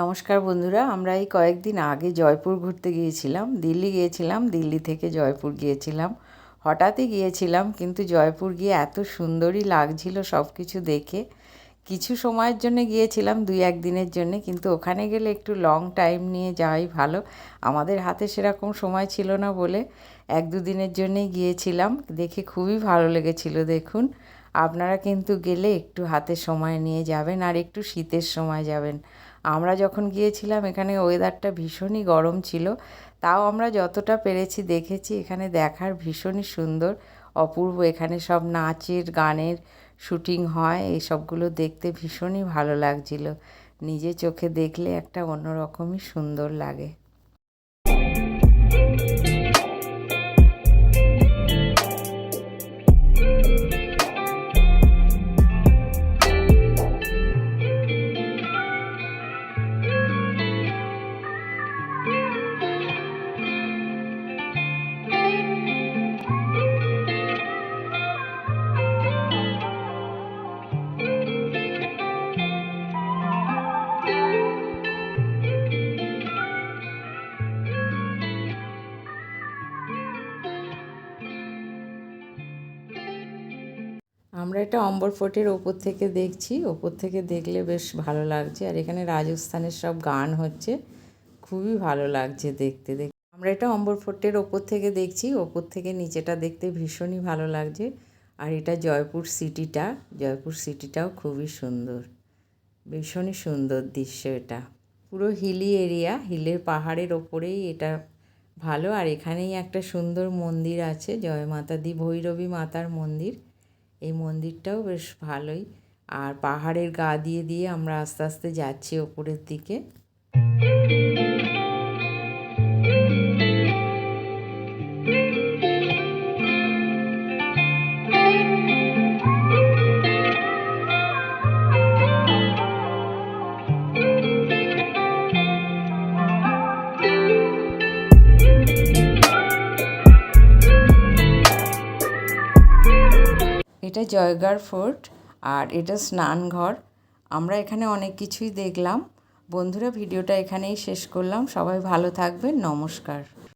নমস্কার বন্ধুরা, আমরা এই কয়েকদিন আগে জয়পুর ঘুরতে গিয়েছিলাম। দিল্লি গিয়েছিলাম, দিল্লি থেকে জয়পুর গিয়েছিলাম। হঠাৎই গিয়েছিলাম, কিন্তু জয়পুর গিয়ে এত সুন্দরই লাগছিল সব কিছু দেখে। কিছু সময়ের জন্য গিয়েছিলাম, দুই এক দিনের জন্য, কিন্তু ওখানে গেলে একটু লং টাইম নিয়ে যাওয়াই ভালো। আমাদের হাতে সেরকম সময় ছিল না বলে এক দু দিনের জন্যেই গিয়েছিলাম। দেখে খুবই ভালো লেগেছিল, দেখুন। আপনারা কিন্তু গেলে একটু হাতে সময় নিয়ে যাবেন আর একটু শীতের সময় যাবেন। আমরা যখন গিয়েছিলাম, এখানে ওয়েদারটা ভীষণই গরম ছিল। তাও আমরা যতটা পেরেছি দেখেছি, এখানে দেখার ভীষণই সুন্দর। অপূর্ব এখানে সব নাচের, গানের শুটিং হয় এই সবগুলো দেখতে ভীষণই ভালো লাগছিল। নিজে চোখে দেখলে একটা অন্যরকমই সুন্দর লাগে। আমরা এটা অম্বর ফোর্টের ওপর থেকে দেখছি। ওপর থেকে দেখলে বেশ ভালো লাগছে। আর এখানে রাজস্থানের সব গান হচ্ছে। খুবই ভালো লাগছে দেখতে। দেখ, আমরা এটা অম্বর ফোর্টের ওপর থেকে দেখছি। ওপর থেকে নিচেটা দেখতে ভীষণই ভালো লাগছে। আর এটা জয়পুর সিটিটা। জয়পুর সিটিটাও খুবই সুন্দর। ভীষণই সুন্দর দৃশ্য এটা। পুরো হিলি এরিয়া, হিলের পাহাড়ের ওপরেই এটা ভালো। আর এখানেই একটা সুন্দর মন্দির আছে, জয় মাতা দি, ভৈরবী মাতার মন্দির। এই মন্দিরটাও বেশ ভালোই। আর পাহাড়ের গা দিয়ে দিয়ে আমরা আস্তে আস্তে যাচ্ছি ওপরের দিকে। এটা জয়গার ফোর্ট আর এটা স্নানঘর। আমরা এখানে অনেক কিছুই দেখলাম। বন্ধুরা, ভিডিওটা এখানেই শেষ করলাম। সবাই ভালো থাকবেন। নমস্কার।